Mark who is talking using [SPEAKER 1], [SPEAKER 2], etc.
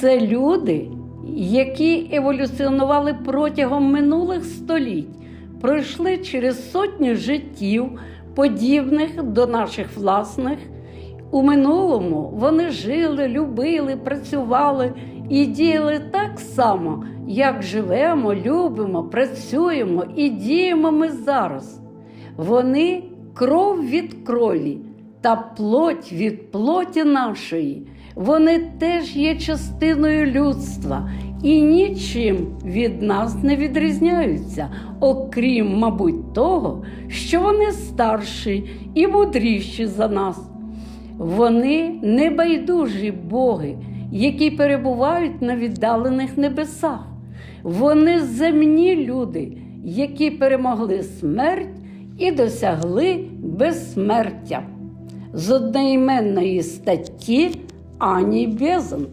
[SPEAKER 1] Це люди, які еволюціонували протягом минулих століть, пройшли через сотні життів, подібних до наших власних. У минулому вони жили, любили, працювали і діяли так само, як живемо, любимо, працюємо і діємо ми зараз. Вони кров від крові та плоть від плоті нашої. Вони теж є частиною людства і нічим від нас не відрізняються, окрім, мабуть, того, що вони старші і мудріші за нас. Вони небайдужі боги, які перебувають на віддалених небесах. Вони земні люди, які перемогли смерть і досягли безсмертя. З одноіменної статті Ані Безант.